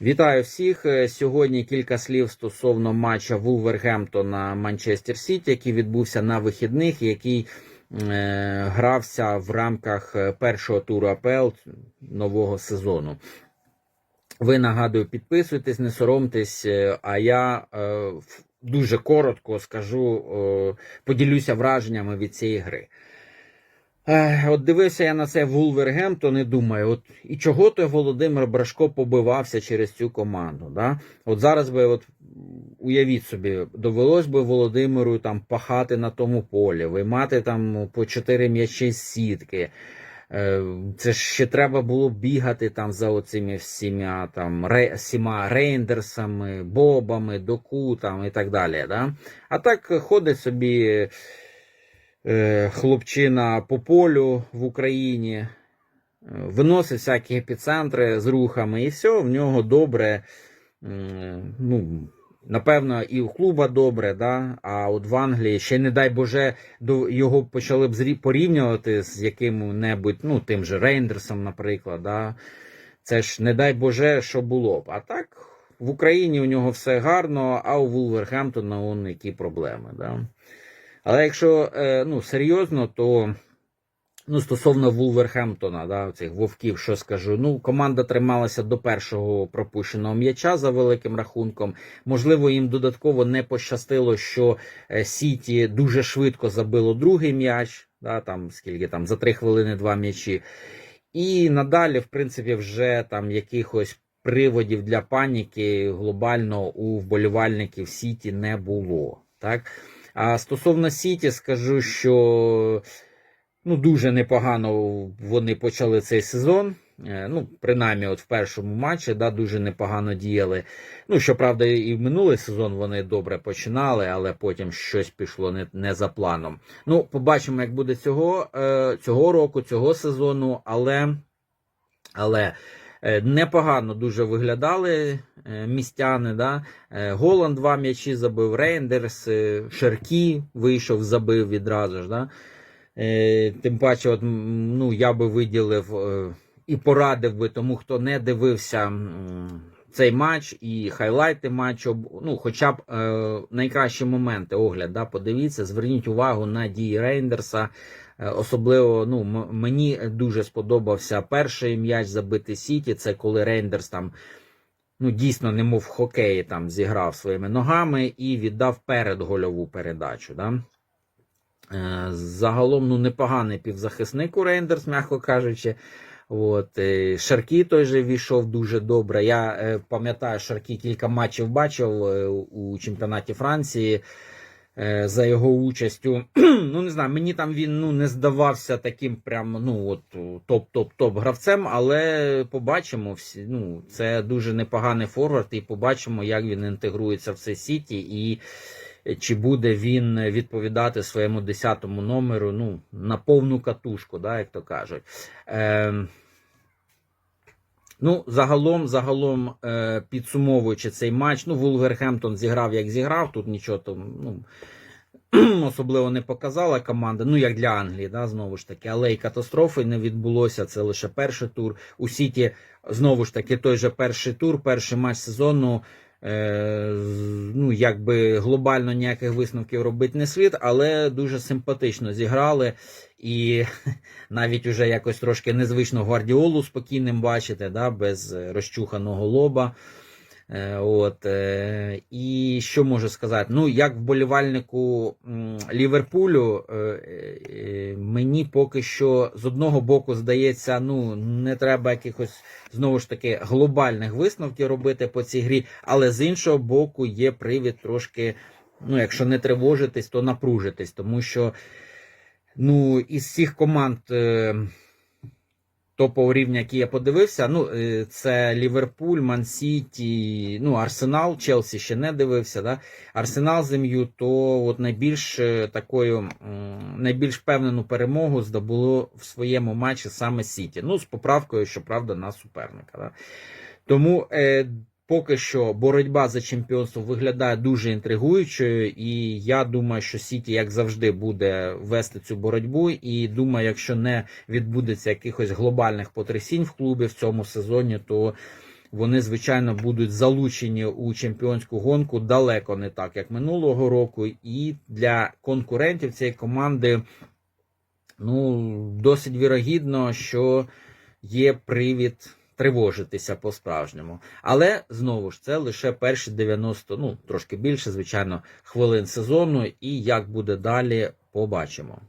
Вітаю всіх. Е, Сьогодні кілька слів стосовно матча Вулвергемптона Манчестер Сіті, який відбувся на вихідних, який е, грався в рамках е, першого туру АПЛ нового сезону. Ви нагадую, підписуйтесь, не соромтесь. е, А я е, дуже коротко скажу, е, поділюся враженнями від цієї гри. От дивився я на це Вулвергемптон і думаю, от і чого той Володимир Брашко побивався через цю команду. Да? От зараз би, от уявіть собі, довелось би Володимиру там пахати на тому полі, виймати там по чотири м'ячі з сітки. Е, Це ж ще треба було бігати там за оцими всіма там всіма рейндерсами, бобами, доку там і так далі. Да? А так ходить собі хлопчина по полю в Україні, е, виносить всякі епіцентри з рухами, і все, в нього добре. Ну, напевно, і у клуба добре, да? а от в Англії ще, не дай Боже, його почали б порівнювати з яким-небудь, ну, тим же Рейндерсом, наприклад. Да? Це ж не дай Боже, що було б. А так, в Україні у нього все гарно, а у Вулвергемптона он які проблеми. Да? Але якщо е, ну, серйозно, то ну, стосовно Вулверхемптона, да, цих вовків, що скажу, ну, команда трималася до першого пропущеного м'яча за великим рахунком. Можливо, їм додатково не пощастило, що е, Сіті дуже швидко забило другий м'яч, да, там, скільки там, за три хвилини два м'ячі. І надалі, в принципі, вже там якихось приводів для паніки глобально у вболівальників Сіті не було. Так? А стосовно Сіті, скажу, що ну, дуже непогано вони почали цей сезон. Е, Ну, принаймні, от в першому матчі да, дуже непогано діяли. Ну, щоправда, і в минулий сезон вони добре починали, але потім щось пішло не, не за планом. Ну, побачимо, як буде цього, е, цього року, цього сезону, але, але непогано дуже виглядали е, містяни. Да? Е, Голланд два м'ячі забив, Рейндерс, е, Шеркі вийшов, забив відразу ж. Да? Е, Тим паче, от, ну, я би виділив е, і порадив би тому, хто не дивився цей матч і хайлайти матчу, ну, хоча б е, найкращі моменти огляд, да, подивіться, зверніть увагу на дії Рейндерса. Е, Особливо ну, мені дуже сподобався перший м'яч забитий Сіті. Це коли Рейндерс там ну, дійсно, немов хокеї там зіграв своїми ногами і віддав передгольову передачу. Да? Е, Загалом ну, непоганий півзахисник у Рейндерс, м'яко кажучи. От, е, Шаркі той же війшов дуже добре. Я пам'ятаю, Шаркі кілька матчів бачив у чемпіонаті Франції за його участю. ну, не знаю, мені там він ну, не здавався таким прям ну, от, топ-топ-топ гравцем, але побачимо. Всі, ну, це дуже непоганий форвард, і побачимо, як він інтегрується в цей сіті. І чи буде він відповідати своєму 10-му номеру ну, на повну катушку, да, як то кажуть. Е, ну, загалом, загалом, е, підсумовуючи цей матч, ну, Вулвергемптон зіграв, як зіграв, тут нічого там, ну. Особливо не показала команда, ну як для Англії, да, знову ж таки, але й катастрофи не відбулося. Це лише перший тур. У Сіті знову ж таки той же перший тур, перший матч сезону. Е, ну, якби глобально ніяких висновків робити не слід, але дуже симпатично зіграли. І навіть уже якось трошки незвично гвардіолу спокійним бачите, да, без розчуханого лоба. Е, От, е, і що можу сказати? Ну, як вболівальнику Ліверпулю, е, е, мені поки що з одного боку здається, ну не треба якихось знову ж таки глобальних висновків робити по цій грі, але з іншого боку є привід трошки, ну, якщо не тривожитись, то напружитись, тому що ну, із всіх команд. Топового рівня, який я подивився, ну е, це Ліверпуль, Ман-Сіті, ну Арсенал, Челсі ще не дивився. Да? Арсенал зем'ю, то от найбільш е, такою найбільш впевнену перемогу здобуло в своєму матчі саме Сіті. Ну, з поправкою, щоправда, на суперника. Да? Тому е, поки що боротьба за чемпіонство виглядає дуже інтригуючою, і я думаю, що Сіті, як завжди, буде вести цю боротьбу. І думаю, якщо не відбудеться якихось глобальних потрясінь в клубі в цьому сезоні, то вони, звичайно, будуть залучені у чемпіонську гонку далеко не так, як минулого року. І для конкурентів цієї команди ну, досить вірогідно, що є привід тривожитися по-справжньому. Але знову ж це лише перші 90, ну трошки більше, звичайно, хвилин сезону, і як буде далі, побачимо.